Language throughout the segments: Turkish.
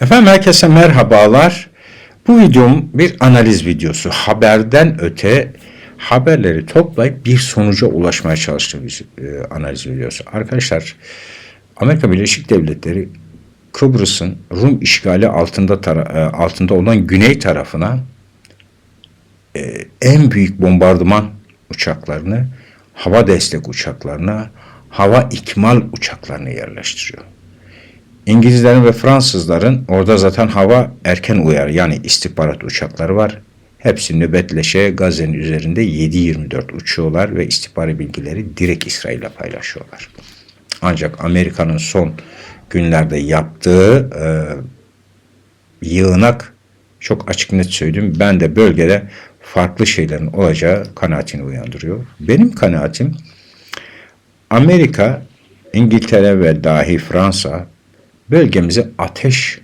Efendim herkese merhabalar. Bu videom bir analiz videosu. Haberden öte haberleri toplayıp bir sonuca ulaşmaya çalıştığım bir e, analiz videosu. Arkadaşlar Amerika Birleşik Devletleri Kıbrıs'ın Rum işgali altında e, altında olan güney tarafına e, en büyük bombardıman uçaklarını, hava destek uçaklarına, hava ikmal uçaklarını yerleştiriyor. İngilizlerin ve Fransızların orada zaten hava erken uyar yani istihbarat uçakları var. Hepsi nöbetleşe Gazze'nin üzerinde 7-24 uçuyorlar ve istihbari bilgileri direkt İsrail'le paylaşıyorlar. Ancak Amerika'nın son günlerde yaptığı e, yığınak çok açık net söyleyeyim. Ben de bölgede farklı şeylerin olacağı kanaatini uyandırıyor. Benim kanaatim Amerika, İngiltere ve dahi Fransa bölgemizi ateş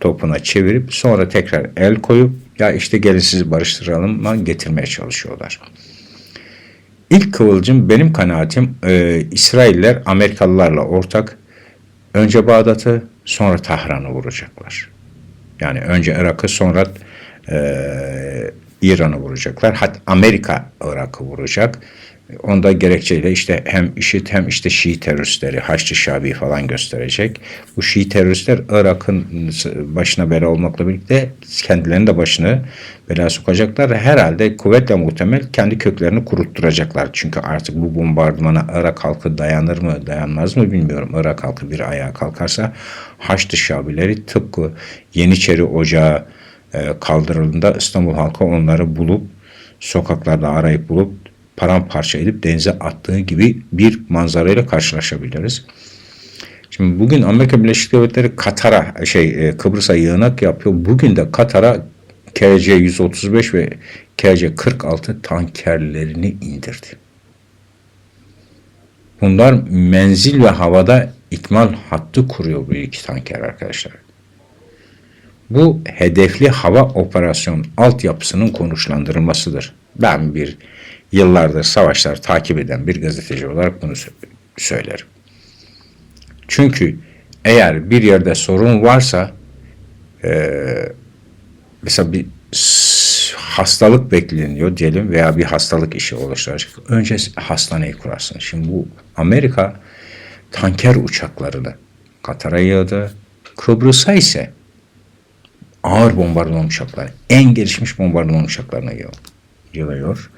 topuna çevirip sonra tekrar el koyup ya işte gelin sizi barıştıralım getirmeye çalışıyorlar. İlk kıvılcım benim kanaatim e, İsrailler Amerikalılarla ortak önce Bağdat'ı sonra Tahran'ı vuracaklar. Yani önce Irak'ı sonra e, İran'ı vuracaklar. Hatta Amerika Irak'ı vuracak. Onda gerekçeyle işte hem IŞİD hem işte Şii teröristleri Haçlı Şabi falan gösterecek. Bu Şii teröristler Irak'ın başına bela olmakla birlikte kendilerinin de başını bela sokacaklar. Herhalde kuvvetle muhtemel kendi köklerini kurutturacaklar. Çünkü artık bu bombardımana Irak halkı dayanır mı dayanmaz mı bilmiyorum. Irak halkı bir ayağa kalkarsa Haçlı Şabileri tıpkı Yeniçeri Ocağı kaldırıldığında İstanbul halkı onları bulup sokaklarda arayıp bulup paramparça edip denize attığı gibi bir manzarayla karşılaşabiliriz. Şimdi bugün Amerika Birleşik Devletleri Katar'a şey Kıbrıs'a yığınak yapıyor. Bugün de Katar'a KC-135 ve KC-46 tankerlerini indirdi. Bunlar menzil ve havada ikmal hattı kuruyor bu iki tanker arkadaşlar. Bu hedefli hava operasyon altyapısının konuşlandırılmasıdır. Ben bir yıllardır savaşlar takip eden bir gazeteci olarak bunu söylerim. Çünkü eğer bir yerde sorun varsa e, mesela bir hastalık bekleniyor diyelim veya bir hastalık işi oluşturacak. Önce hastaneyi kurarsın. Şimdi bu Amerika tanker uçaklarını Katar'a yığdı. Kıbrıs'a ise ağır bombardıman uçakları, en gelişmiş bombardıman uçaklarına yığılıyor.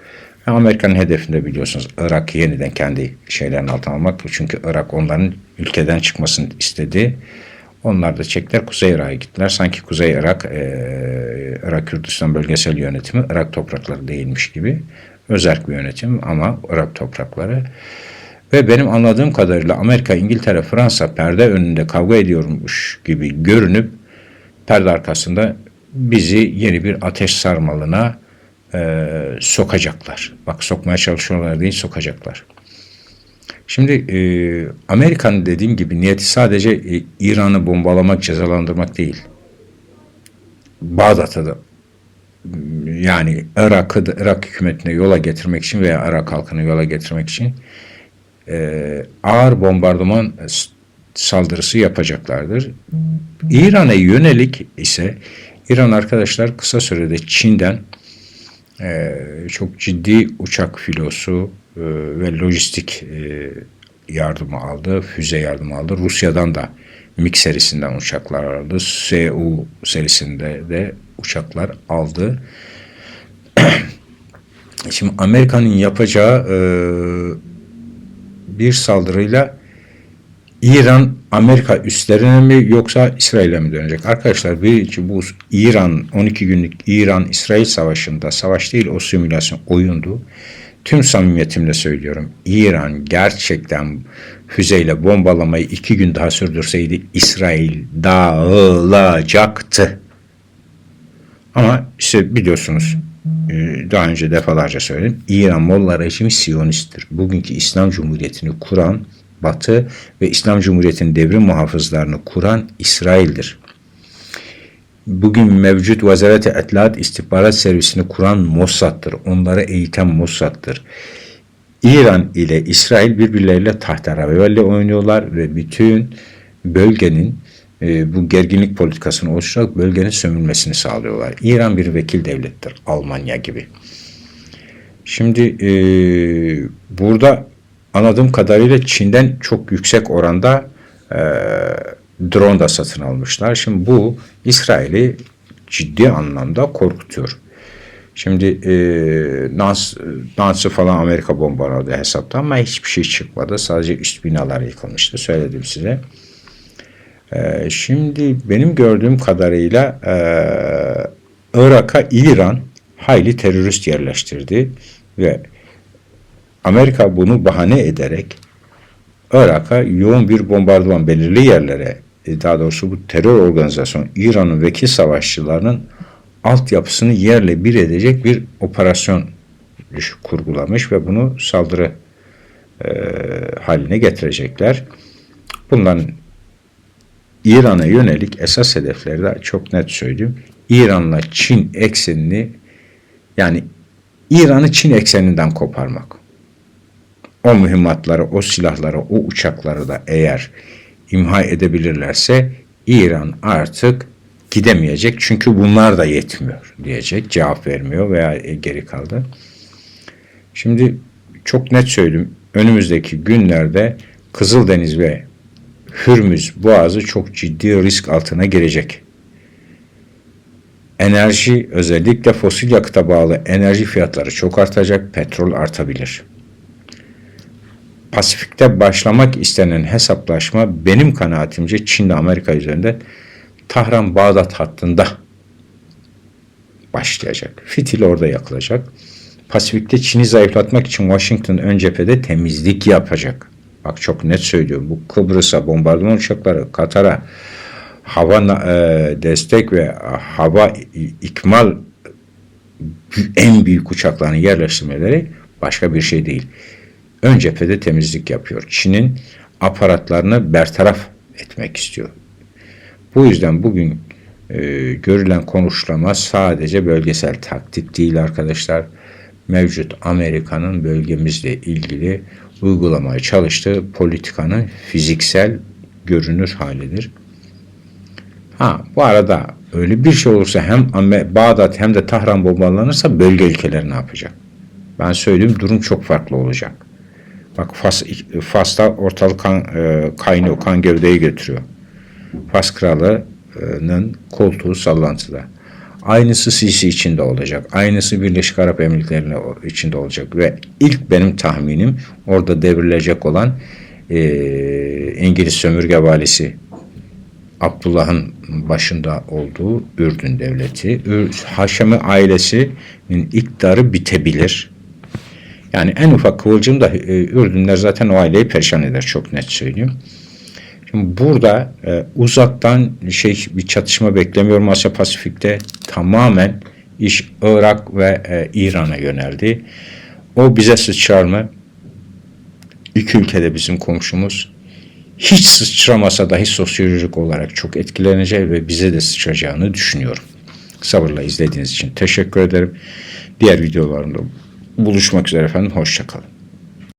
Amerika'nın hedefinde biliyorsunuz Irak yeniden kendi şeylerin altına almak. Çünkü Irak onların ülkeden çıkmasını istedi. Onlar da çektiler Kuzey Irak'a gittiler. Sanki Kuzey Irak, e, Irak Kürdistan bölgesel yönetimi Irak toprakları değilmiş gibi. Özerk bir yönetim ama Irak toprakları. Ve benim anladığım kadarıyla Amerika, İngiltere, Fransa perde önünde kavga ediyormuş gibi görünüp perde arkasında bizi yeni bir ateş sarmalına e, sokacaklar. Bak sokmaya çalışıyorlar değil sokacaklar. Şimdi e, Amerika'nın dediğim gibi niyeti sadece e, İran'ı bombalamak, cezalandırmak değil. Bağdat'ı da yani Irak'ı Irak hükümetine yola getirmek için veya Irak halkını yola getirmek için e, ağır bombardıman saldırısı yapacaklardır. İran'a yönelik ise İran arkadaşlar kısa sürede Çin'den çok ciddi uçak filosu e, ve lojistik e, yardımı aldı, füze yardımı aldı. Rusya'dan da MiG serisinden uçaklar aldı. Su serisinde de uçaklar aldı. Şimdi Amerika'nın yapacağı e, bir saldırıyla İran Amerika üstlerine mi yoksa İsrail'e mi dönecek? Arkadaşlar bir bu İran 12 günlük İran İsrail savaşında savaş değil o simülasyon oyundu. Tüm samimiyetimle söylüyorum. İran gerçekten füzeyle bombalamayı iki gün daha sürdürseydi İsrail dağılacaktı. Ama işte biliyorsunuz daha önce defalarca söyledim. İran Molla rejimi Siyonisttir. Bugünkü İslam Cumhuriyeti'ni kuran Batı ve İslam Cumhuriyeti'nin devrim muhafızlarını kuran İsrail'dir. Bugün mevcut Vazaret-i Etlat istihbarat servisini kuran Mossad'dır. Onları eğiten Mossad'dır. İran ile İsrail birbirleriyle tahta ravivelli oynuyorlar ve bütün bölgenin e, bu gerginlik politikasını oluşturarak bölgenin sömürmesini sağlıyorlar. İran bir vekil devlettir. Almanya gibi. Şimdi e, burada anladığım kadarıyla Çin'den çok yüksek oranda e, drone da satın almışlar. Şimdi bu İsrail'i ciddi anlamda korkutuyor. Şimdi e, Nans, Nans'ı falan Amerika bombaladı hesapta ama hiçbir şey çıkmadı. Sadece üst binalar yıkılmıştı. Söyledim size. E, şimdi benim gördüğüm kadarıyla e, Irak'a İran hayli terörist yerleştirdi ve Amerika bunu bahane ederek Irak'a yoğun bir bombardıman belirli yerlere e, daha doğrusu bu terör organizasyonu İran'ın vekil savaşçılarının altyapısını yerle bir edecek bir operasyon kurgulamış ve bunu saldırı e, haline getirecekler. Bunların İran'a yönelik esas hedefleri de çok net söyleyeyim. İran'la Çin eksenini yani İran'ı Çin ekseninden koparmak. O mühimmatları, o silahları, o uçakları da eğer imha edebilirlerse İran artık gidemeyecek. Çünkü bunlar da yetmiyor diyecek. Cevap vermiyor veya geri kaldı. Şimdi çok net söyleyeyim. Önümüzdeki günlerde Kızıldeniz ve Hürmüz Boğazı çok ciddi risk altına girecek. Enerji özellikle fosil yakıta bağlı enerji fiyatları çok artacak, petrol artabilir. Pasifik'te başlamak istenen hesaplaşma benim kanaatimce Çin'le Amerika üzerinde Tahran-Bağdat hattında başlayacak. Fitil orada yakılacak. Pasifik'te Çin'i zayıflatmak için Washington ön cephede temizlik yapacak. Bak çok net söylüyorum. Bu Kıbrıs'a bombardıman uçakları, Katar'a hava e, destek ve hava ikmal en büyük uçaklarını yerleştirmeleri başka bir şey değil. Ön cephede temizlik yapıyor. Çin'in aparatlarını bertaraf etmek istiyor. Bu yüzden bugün e, görülen konuşlama sadece bölgesel taktik değil arkadaşlar. Mevcut Amerika'nın bölgemizle ilgili uygulamaya çalıştığı politikanın fiziksel görünür halidir. Ha bu arada öyle bir şey olursa hem Bağdat hem de Tahran bombalanırsa bölge ülkeleri ne yapacak? Ben söyleyeyim durum çok farklı olacak. Bak Fas, Fas'ta ortalık kan, e, kaynıyor, kan gövdeyi götürüyor. Fas kralının koltuğu sallantıda. Aynısı Sisi içinde olacak. Aynısı Birleşik Arap Emirlikleri içinde olacak. Ve ilk benim tahminim orada devrilecek olan e, İngiliz sömürge valisi Abdullah'ın başında olduğu Ürdün devleti. Haşemi ailesinin iktidarı bitebilir. Yani en ufak kıvılcım da e, Ürdünler zaten o aileyi perişan eder çok net söyleyeyim. Şimdi burada e, uzaktan şey bir çatışma beklemiyorum Asya Pasifik'te tamamen iş Irak ve e, İran'a yöneldi. O bize sıçrar mı? İki ülkede bizim komşumuz. Hiç sıçramasa dahi sosyolojik olarak çok etkileneceği ve bize de sıçrayacağını düşünüyorum. Sabırla izlediğiniz için teşekkür ederim. Diğer videolarımda buluşmak üzere efendim. Hoşçakalın.